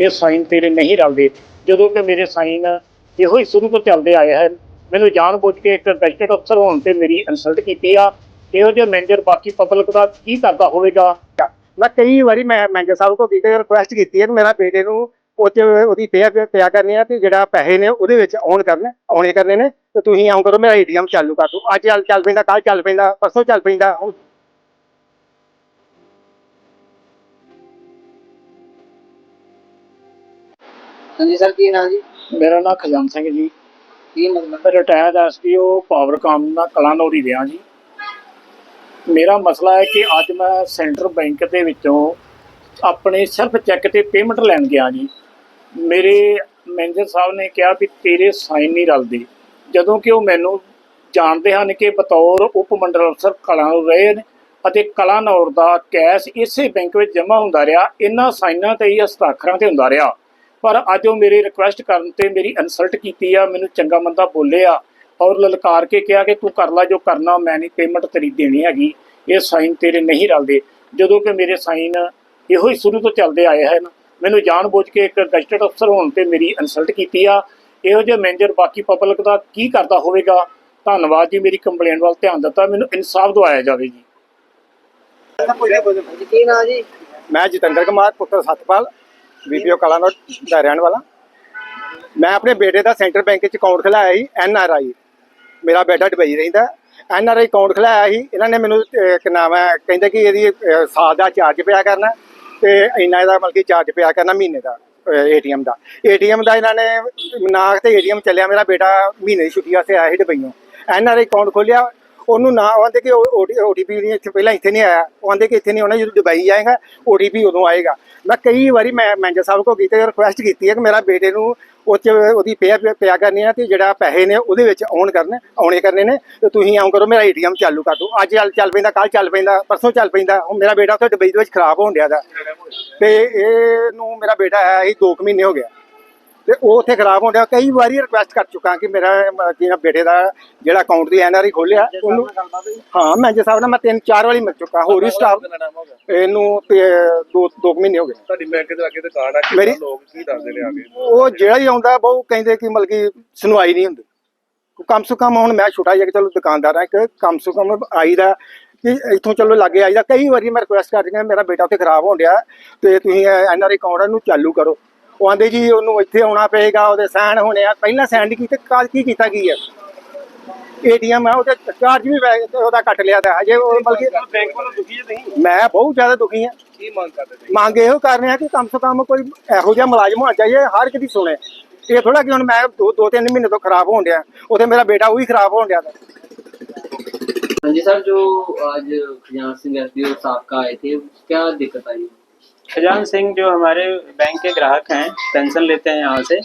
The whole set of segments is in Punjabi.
ਇਹ ਸਾਈਨ ਤੇਰੇ ਨਹੀਂ ਰਲਦੇ। ਜਦੋਂ ਕਿ ਮੇਰੇ ਸਾਈਨ ਇਹੋ ਹੀ ਸ਼ੁਰੂ ਤੋਂ ਚੱਲਦੇ ਆਏ ਹਨ। ਮੈਨੂੰ ਜਾਣ ਬੁੱਝ ਕੇ ਇੱਕ ਰਜਿਸਟਰਡ ਅਫਸਰ ਹੋਣ ਤੇ ਮੇਰੀ ਇਨਸਲਟ ਕੀਤੀ ਆ। ਇਹੋ ਜਿਹੇ ਮੈਨੇਜਰ ਬਾਕੀ ਪਬਲਿਕ ਦਾ ਕੀ ਕਰਦਾ ਹੋਵੇਗਾ? ਮੈਂ ਕਈ ਵਾਰੀ ਮੈਂ ਮੈਨੇਜਰ ਸਾਹਿਬ ਕੋਲ ਵੀ ਰਿਕੁਐਸਟ ਕੀਤੀ ਹੈ ਮੇਰਾ ਬੇਟੇ ਨੂੰ ਉਹ 'ਚ ਉਹਦੀ ਪਿਆ ਪਿਆ ਕਰਨੀ ਆ ਤੇ ਜਿਹੜਾ ਪੈਸੇ ਨੇ ਉਹਦੇ ਵਿੱਚ ਆਉਣ ਕਰਨੇ ਆਉਣੇ ਕਰਨੇ ਨੇ। ਤੇ ਤੁਸੀਂ ਆਉਂ ਕਰੋ, ਮੇਰਾ ਏਟੀਐਮ ਚਾਲੂ ਕਰ ਦਿਓ। ਅੱਜ ਚੱਲ ਚੱਲ ਪੈਂਦਾ ਕੱਲ ਚੱਲ ਪੈਂਦਾ, ਪਰਸੋਂ ਚੱਲ ਪੈਂਦਾ। ਹਾਂਜੀ ਸਰ ਕੀ ਨਾਮ ਜੀ? ਮੇਰਾ ਨਾਮ ਖਜਾਨ ਸਿੰਘ ਜੀ। ਕੀ ਮਤਲਬ? ਮੈਂ ਰਿਟਾਇਰਡ ਐਸਪੀਓ ਪਾਵਰਕਾਮ ਦਾ ਕਲਾਨੌਰੀ ਰਿਹਾ ਜੀ। ਮੇਰਾ ਮਸਲਾ ਹੈ ਕਿ ਅੱਜ ਮੈਂ ਸੈਂਟਰਲ ਬੈਂਕ ਦੇ ਵਿੱਚੋਂ ਆਪਣੇ ਸਿਰਫ ਚੈੱਕ ਤੇ ਪੇਮੈਂਟ ਲੈਣ ਗਿਆ ਜੀ। ਮੇਰੇ ਮੈਨੇਜਰ ਸਾਹਿਬ ਨੇ ਕਿਹਾ ਵੀ ਤੇਰੇ ਸਾਈਨ ਨਹੀਂ ਰਲਦੇ। ਜਦੋਂ ਕਿ ਉਹ ਮੈਨੂੰ ਜਾਣਦੇ ਹਨ ਕਿ ਬਤੌਰ ਉਪ ਮੰਡਲ ਅਫਸਰ ਕਲਾਨੌਰ ਰਹੇ ਨੇ ਅਤੇ ਕਲਾਨੌਰ ਦਾ ਕੈਸ਼ ਇਸੇ ਬੈਂਕ ਵਿੱਚ ਜਮ੍ਹਾਂ ਹੁੰਦਾ ਰਿਹਾ ਇਹਨਾਂ ਸਾਈਨਾਂ ਤੇ ਹੀ ਹਸਤਾਖਰਾਂ ਤੇ ਹੁੰਦਾ ਰਿਹਾ। ਪਰ ਅੱਜ ਉਹ ਮੇਰੀ ਰਿਕੁਐਸਟ ਕਰਨ ਤੇ ਮੇਰੀ ਇਨਸਲਟ ਕੀਤੀ ਆ, ਮੈਨੂੰ ਚੰਗਾ ਮੰਦਾ ਬੋਲੇ ਔਰ ਲਲਕਾਰ ਕੇ ਕਿਹਾ ਕਿ ਤੂੰ ਕਰ ਲੈ, ਜੋ ਕਰਨਾ ਮੈਂ ਨਹੀਂ ਪੇਮੈਂਟ ਤੇਰੀ ਦੇਣੀ ਹੈਗੀ, ਇਹ ਸਾਈਨ ਤੇਰੇ ਨਹੀਂ ਰਲਦੇ। ਜਦੋਂ ਕਿ ਮੇਰੇ ਸਾਈਨ ਇਹੋ ਹੀ ਸ਼ੁਰੂ ਤੋਂ ਚੱਲਦੇ ਆਏ ਹਨ। ਮੈਨੂੰ ਜਾਣ ਬੁੱਝ ਕੇ ਇੱਕ ਰਜਿਸਟਰਡ ਅਫਸਰ ਹੋਣ ਤੇ ਮੇਰੀ ਇਨਸਲਟ ਕੀਤੀ ਆ। ਇਹੋ ਜਿਹੇ ਮੈਨੇਜਰ ਬਾਕੀ ਪਬਲਿਕ ਦਾ ਕੀ ਕਰਦਾ ਹੋਵੇਗਾ? ਧੰਨਵਾਦ ਜੀ, ਮੇਰੀ ਕੰਪਲੇਂਟ ਵੱਲ ਧਿਆਨ ਦਿੱਤਾ। ਮੈਨੂੰ ਇਨਸਾਫ ਦਵਾਇਆ ਜਾਵੇ ਜੀ ਕੀ ਨਾਮ ਜੀ। ਮੈਂ ਜਤਿੰਦਰ ਕੁਮਾਰ, ਪੁੱਤਰ ਸਤਪਾਲ। ਬੀਪੀਓ ਕਲਾਨੌਰ ਦਾ ਰਹਿਣ ਵਾਲਾ। ਮੈਂ ਆਪਣੇ ਬੇਟੇ ਦਾ ਸੈਂਟਰ ਬੈਂਕ 'ਚ ਅਕਾਊਂਟ ਖੁਲਾਇਆ ਸੀ ਐਨ ਆਰ ਆਈ। ਮੇਰਾ ਬੇਟਾ ਦੁਬਈ ਰਹਿੰਦਾ। ਐਨ ਆਰ ਆਈ ਅਕਾਊਂਟ ਖੁਲਾਇਆ ਸੀ। ਇਹਨਾਂ ਨੇ ਮੈਨੂੰ ਅਹ, ਨਾਮ ਹੈ ਕਹਿੰਦੇ ਕਿ ਇਹਦੀ ਸਾਲ ਦਾ ਚਾਰਜ ਪਿਆ ਕਰਨਾ। ਤੇ ਇੰਨਾ ਇਹਦਾ ਮਤਲਬ ਕਿ ਚਾਰਜ ਪਿਆ ਕਰਨਾ ਮਹੀਨੇ ਦਾ ਏਟੀਐਮ ਦਾ। ਏਟੀਐਮ ਦਾ ਇਹਨਾਂ ਨੇ ਨਾ ਤੇ ਏਟੀਐਮ ਚੱਲਿਆ। ਮੇਰਾ ਬੇਟਾ ਮਹੀਨੇ ਦੀ ਛੁੱਟੀ ਵਾਸਤੇ ਆਇਆ ਸੀ ਦੁਬਈੋਂ ਐਨ ਆਰ ਆਈ ਅਕਾਊਂਟ ਖੋਲਿਆ ਉਹਨੂੰ ਨਾ, ਉਹ ਕਹਿੰਦੇ ਕਿ ਓਟੀਪੀ ਨਹੀਂ ਇੱਥੇ ਪਹਿਲਾਂ ਇੱਥੇ ਨਹੀਂ ਆਇਆ। ਉਹ ਕਹਿੰਦੇ ਕਿ ਇੱਥੇ ਨਹੀਂ ਆਉਣਾ, ਜਦੋਂ ਦੁਬਈ ਜਾਏਗਾ ਓਟੀਪੀ ਉਦੋਂ ਆਏਗਾ। ਮੈਂ ਕਈ ਵਾਰੀ ਮੈਂ ਮੈਨੇਜਰ ਸਾਹਿਬ ਕੋਲ ਕੀਤੀ ਰਿਕੁਐਸਟ ਕੀਤੀ ਹੈ ਕਿ ਮੇਰਾ ਬੇਟੇ ਨੂੰ ਉਹ 'ਚ ਉਹਦੀ ਪੇ ਪਿਆ ਕਰਨੀ ਆ ਤੇ ਜਿਹੜਾ ਪੈਸੇ ਨੇ ਉਹਦੇ ਵਿੱਚ ਆਉਣ ਕਰਨੇ, ਆਉਣੇ ਕਰਨੇ ਨੇ, ਤੇ ਤੁਸੀਂ ਆਉਂ ਕਰੋ, ਮੇਰਾ ਏਟੀਐਮ ਚਾਲੂ ਕਰ ਦਿਓ। ਅੱਜ ਚੱਲ ਚੱਲ ਪੈਂਦਾ ਕੱਲ ਚੱਲ ਪੈਂਦਾ, ਪਰਸੋਂ ਚੱਲ ਪੈਂਦਾ। ਹੁਣ ਮੇਰਾ ਬੇਟਾ ਉੱਥੇ ਦੁਬਈ ਦੇ ਵਿੱਚ ਖਰਾਬ ਹੋਣ ਡਿਆ ਦਾ। ਤੇ ਇਹਨੂੰ ਮੇਰਾ ਬੇਟਾ ਹੈ ਹੀ 2 ਮਹੀਨੇ ਹੋ ਗਿਆ ਤੇ ਉਹ ਉੱਥੇ ਖਰਾਬ ਹੋਣ ਡਿਆ। ਕਈ ਵਾਰੀ ਰਿਕੁਐਸਟ ਕਰ ਚੁੱਕਾ ਕਿ ਮੇਰਾ ਅਹ, ਜਿਹੜਾ ਬੇਟੇ ਦਾ ਜਿਹੜਾ ਅਕਾਊਂਟ ਦੀ ਐਨਆਰਆਈ ਖੋਲਿਆ। ਉਹਨੂੰ ਹਾਂ ਮੈਨੇਜਰ ਸਾਹਿਬ ਨਾਲ ਮੈਂ ਤਿੰਨ ਚਾਰ ਵਾਰੀ ਮਿਲ ਚੁੱਕਾ। ਹੋਰ ਵੀ ਸਟਾਫ ਇਹਨੂੰ ਤੇ ਦੋ ਦੋ ਕੁ ਮਹੀਨੇ ਹੋ ਗਏ। ਤੁਹਾਡੀ ਬੈਂਕ ਦੇ ਅੱਗੇ ਦੁਕਾਨ ਆ ਕਿ ਮੇਰੀ- ਲੋਕ ਕੀ ਦੱਸਦੇ ਨੇ ਆ ਕੇ? ਉਹ ਜਿਹੜਾ ਹੀ ਆਉਂਦਾ ਬਹੁ ਕਹਿੰਦੇ ਕਿ ਮਤਲਬ ਕਿ ਸੁਣਵਾਈ ਨਹੀਂ ਹੁੰਦੀ। ਕਮ ਸੇ ਕਮ ਹੁਣ ਮੈਂ ਛੋਟਾ ਜਿਹਾ ਕਿ ਚਲੋ ਦੁਕਾਨਦਾਰ ਹਾਂ ਇੱਕ ਕਮ ਸੇ ਕਮ ਆਈਦਾ ਕਿ ਇੱਥੋਂ ਚਲੋ ਲੱਗੇ ਆਈਦਾ ਕਈ ਵਾਰੀ ਮੈਂ ਰਿਕੁਐਸਟ ਕਰ ਰਿਹਾ ਮੇਰਾ ਬੇਟਾ ਉੱਥੇ ਖਰਾਬ ਹੋਣ ਡਿਆ ਤੇ ਤੁਸੀਂ ਐਨਆਰਆਈ ਅਕਾਊਂਟ ਨੂੰ ਚਾਲੂ ਕਰੋ। ਉਹ ਆਂਦੇ ਜੀ ਉਹਨੂੰ ਇੱਥੇ ਆਉਣਾ ਪਏਗਾ ਉਹਦੇ ਸਾਈਨ ਹੋਣੇ ਆ ਪਹਿਲਾਂ ਸਾਈਨ ਨਹੀਂ ਕੀਤੇ ਕਾਲ ਕੀ ਕੀਤਾ ਕੀ ਹੈ ਏਟੀਐਮ ਹੈ ਉਹਦੇ ਚਾਰਜ ਵੀ ਵੈ- ਉਹਦਾ ਕੱਟ ਲਿਆ ਤਾਂ ਹਜੇ ਉਹ ਮਤਲਬ ਕਿ ਬੈਂਕ ਵੱਲੋਂ ਦੁਖੀ ਜੇ ਨਹੀਂ ਮੈਂ ਬਹੁਤ ਜ਼ਿਆਦਾ ਦੁਖੀ ਹਾਂ ਕੀ ਮੰਗ ਕਰਦੇ ਤੁਸੀਂ ਮੰਗ ਇਹੋ ਕਰ ਰਹੇ ਆ ਕਿ ਕਮ ਸੇ ਕਮ ਕੋਈ ਇਹੋ ਜਿਹਾ ਮੁਲਾਜ਼ਮ ਹੋਣਾ ਚਾਹੀਏ ਹਰ ਇੱਕ ਦੀ ਸੁਣੇ ਇਹ ਥੋੜਾ ਕਿ ਹੁਣ ਮੈਂ ਦੋ ਦੋ ਤਿੰਨ ਮਹੀਨੇ ਤੋਂ ਖਰਾਬ ਹੋਣ ਡਿਆ ਉਥੇ ਮੇਰਾ ਬੇਟਾ ਉਹ ਵੀ ਖਰਾਬ ਹੋਣ ਡਿਆ ਤਾ। हाँ जी सर जो आज खजान सिंह एसडीओ साहब का आए थे क्या दिक्कत आई खजान सिंह जो हमारे बैंक के ग्राहक हैं, पेंशन लेते हैं यहाँ से।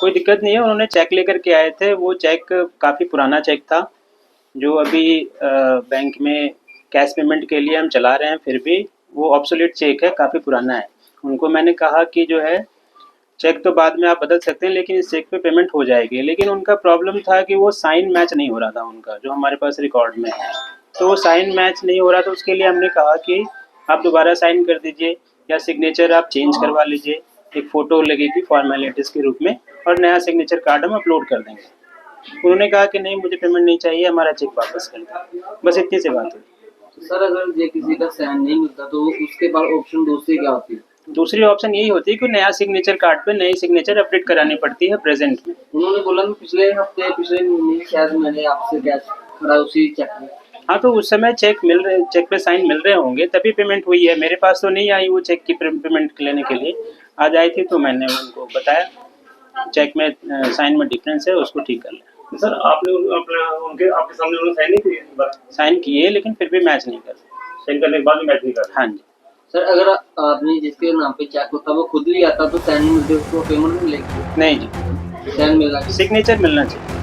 कोई दिक्कत नहीं है, उन्होंने चेक लेकर के आए थे। वो चेक काफ़ी पुराना चेक था, जो अभी बैंक में कैश पेमेंट के लिए हम चला रहे हैं, फिर भी वो ऑब्सोलेट चेक है, काफ़ी पुराना है। उनको मैंने कहा कि जो है, चेक तो बाद में आप बदल सकते हैं, लेकिन इस चेक पे पेमेंट हो जाएगी। लेकिन उनका प्रॉब्लम था कि वो साइन मैच नहीं हो रहा था उनका, जो हमारे पास रिकॉर्ड में है। तो वो साइन मैच नहीं हो रहा था उसके लिए हमने कहा कि आप दोबारा साइन कर दीजिए या सिग्नेचर आप चेंज करवा लीजिए एक फ़ोटो लगेगी फॉर्मेलिटीज़ के रूप में और नया सिग्नेचर कार्ड हम अपलोड कर देंगे। उन्होंने कहा कि नहीं मुझे पेमेंट नहीं चाहिए हमारा चेक वापस कर दो। बस इतनी सी बात हुई तो सर अगर ये किसी का साइन नहीं मिलता तो उसके बाद ऑप्शन दूसरी क्या होती है? दूसरी ऑप्शन यही होती है कि नया सिग्नेचर कार्ड पे नई सिग्नेचर अपडेट करानी पड़ती है प्रेजेंट में। उन्होंने बोला पिछले हफ़्ते पिछले महीने शायद मैंने आपसे कैश करा उसी चेक में। हाँ तो उस समय चेक मिल रहे चेक पे साइन मिल रहे होंगे तभी पेमेंट हुई है। मेरे पास तो नहीं आई वो चेक की पेमेंट लेने के लिए। आज आई थी तो मैंने उनको बताया। चेक में साइन में डिफरेंस है उसको ठीक कर लें सर आपने उनके आपके सामने उन्होंने साइन नहीं किए इस साइन किए लेकिन फिर भी मैच नहीं कर साइन करने के बाद भी मैच नहीं कर हाँ जी। सर अगर आपने जिसके नाम पे चेक होता वो खुद भी आता तो साइन मिलते उसको पेमेंट मिलेगी? नहीं जी। साइन मिलना चाहिए सिग्नेचर मिलना चाहिए।